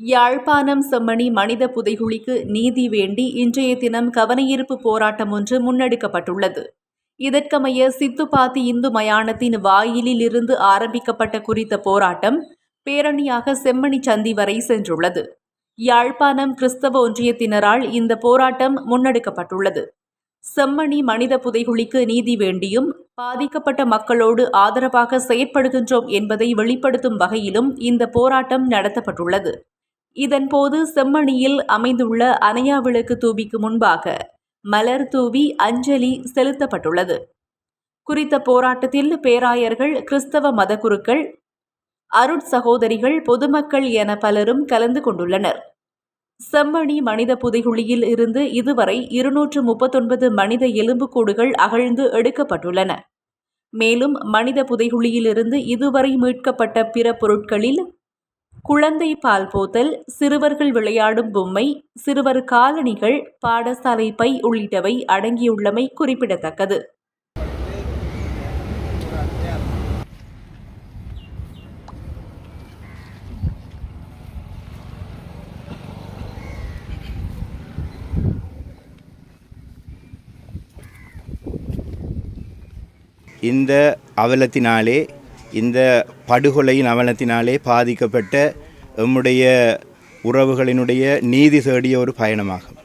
யாழ்ப்பாணம் செம்மணி மனித புதைகுழிக்கு நீதி வேண்டி இன்றைய தினம் கவனஈர்ப்பு போராட்டம் ஒன்று முன்னெடுக்கப்பட்டுள்ளது. இதற்கமைய சித்துப்பாத்தி இந்து மயானத்தின் வாயிலில் இருந்து ஆரம்பிக்கப்பட்ட குறித்த போராட்டம் பேரணியாக செம்மணி சந்தி வரை சென்றுள்ளது. யாழ்ப்பாணம் கிறிஸ்தவ ஒன்றியத்தினரால் இந்த போராட்டம் முன்னெடுக்கப்பட்டுள்ளது. செம்மணி மனித புதைகுழிக்கு நீதி வேண்டியும் பாதிக்கப்பட்ட மக்களோடு ஆதரவாக செயற்படுகின்றோம் என்பதை வெளிப்படுத்தும் வகையிலும் இந்த போராட்டம் நடத்தப்பட்டுள்ளது. இதன்போது செம்மணியில் அமைந்துள்ள அணையாவிளக்கு தூபிக்கு முன்பாக மலர் தூவி அஞ்சலி செலுத்தப்பட்டுள்ளது. குறித்த போராட்டத்தில் பேராயர்கள் கிறிஸ்தவ மதகுருக்கள் அருட்சகோதரிகள் பொதுமக்கள் என பலரும் கலந்து கொண்டுள்ளனர். செம்மணி மனித புதைகுழியில் இருந்து இதுவரை இருநூற்று முப்பத்தொன்பது மனித எலும்புக்கூடுகள் அகழ்ந்து எடுக்கப்பட்டுள்ளன. மேலும் மனித புதைகுழியிலிருந்து இதுவரை மீட்கப்பட்ட பிற பொருட்களில் குழந்தை பால் போத்தல் சிறுவர்கள் விளையாடும் பொம்மை சிறுவர் காலணிகள் பாடசாலை பை உள்ளிட்டவை அடங்கியுள்ளமை குறிப்பிடத்தக்கது. இந்த அவலத்தினாலே இந்த படுகொலையின் அவலத்தினாலே பாதிக்கப்பட்ட எம்முடைய உறவுகளினுடைய நீதி தேடிய ஒரு பயணமாகும்.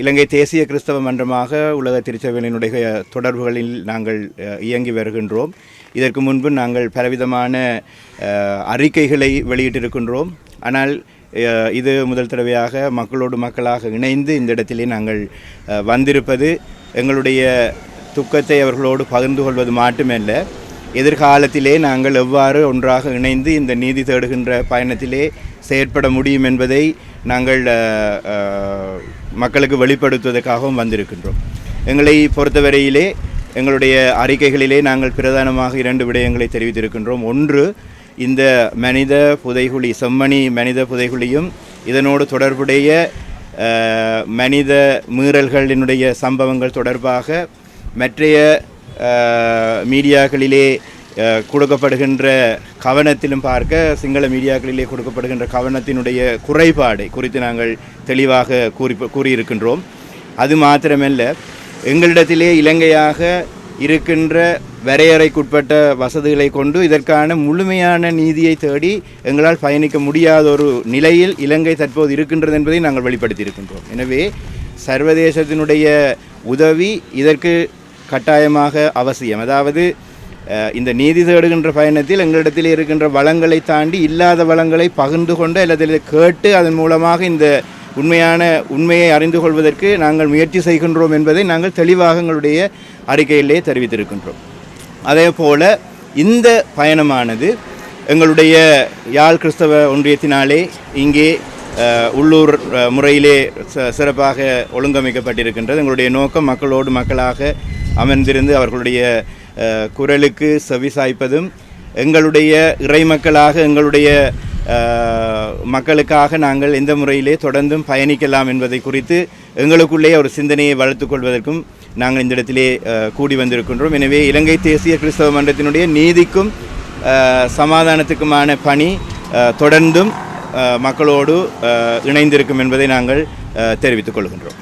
இலங்கை தேசிய கிறிஸ்தவ மன்றமாக உலக திருச்சபையினுடைய தொடர்புகளில் நாங்கள் இயங்கி வருகின்றோம். இதற்கு முன்பு நாங்கள் பலவிதமான அறிக்கைகளை வெளியிட்டிருக்கின்றோம். ஆனால் இது முதல் தடவையாக மக்களோடு மக்களாக இணைந்து இந்த இடத்திலே நாங்கள் வந்திருப்பது எங்களுடைய துக்கத்தை அவர்களோடு பகிர்ந்து கொள்வது மட்டுமல்ல. எதிர்காலத்திலே நாங்கள் எவ்வாறு ஒன்றாக இணைந்து இந்த நீதி தேடுகின்ற பயணத்திலே செயற்பட முடியும் என்பதை நாங்கள் மக்களுக்கு வெளிப்படுத்துவதற்காகவும் வந்திருக்கின்றோம். எங்களை பொறுத்தவரையிலே எங்களுடைய அறிக்கைகளிலே நாங்கள் பிரதானமாக இரண்டு விடயங்களை தெரிவித்திருக்கின்றோம். ஒன்று இந்த மனித புதைகுழி செம்மணி மனித புதைகுழியும் இதனோடு தொடர்புடைய மனித மீறல்களினுடைய சம்பவங்கள் தொடர்பாக மற்றைய மீடியாக்களிலே கொடுக்கப்படுகின்ற கவனத்திலும் பார்க்க சிங்கள மீடியாக்களிலே கொடுக்கப்படுகின்ற கவனத்தினுடைய குறைபாடை குறித்து நாங்கள் தெளிவாக கூறி கூறியிருக்கின்றோம். அது மாத்திரமல்ல எங்களிடத்திலே இலங்கையாக இருக்கின்ற வரையறைக்குட்பட்ட வசதிகளை கொண்டு இதற்கான முழுமையான நீதியை தேடி எங்களால் பயணிக்க முடியாத ஒரு நிலையில் இலங்கை தற்போது இருக்கின்றது என்பதை நாங்கள் வெளிப்படுத்தியிருக்கின்றோம். எனவே சர்வதேசத்தினுடைய உதவி இதற்கு கட்டாயமாக அவசியம். அதாவது இந்த நீதி தேடுகின்ற பயணத்தில் எங்களிடத்தில் இருக்கின்ற வளங்களை தாண்டி இல்லாத வளங்களை பகிர்ந்து கொண்டு அல்லது இதை கேட்டு அதன் மூலமாக இந்த உண்மையான உண்மையை அறிந்து கொள்வதற்கு நாங்கள் முயற்சி செய்கின்றோம் என்பதை நாங்கள் தெளிவாக எங்களுடைய அறிக்கையிலே தெரிவித்திருக்கின்றோம். அதே போல இந்த பயணமானது எங்களுடைய யாழ் கிறிஸ்தவ ஒன்றியத்தினாலே இங்கே உள்ளூர் முறையிலே ச- சிறப்பாக ஒழுங்கமைக்கப்பட்டிருக்கின்றது. எங்களுடைய நோக்கம் மக்களோடு மக்களாக அமர்ந்திருந்து அவர்களுடைய குரலுக்கு செவிசாய்ப்பதும் எங்களுடைய இறைமக்களாக எங்களுடைய மக்களுக்காக நாங்கள் எந்த முறையிலே தொடர்ந்தும் பயணிக்கலாம் என்பதை குறித்து எங்களுக்குள்ளே ஒரு சிந்தனையை வளர்த்துக் கொள்வதற்கும் நாங்கள் இந்த இடத்திலே கூடி வந்திருக்கின்றோம். எனவே இலங்கை தேசிய கிறிஸ்தவ மன்றத்தினுடைய நீதிக்கும் சமாதானத்துக்குமான பணி தொடர்ந்தும் மக்களோடு இணைந்திருக்கும் என்பதை நாங்கள் தெரிவித்துக் கொள்கின்றோம்.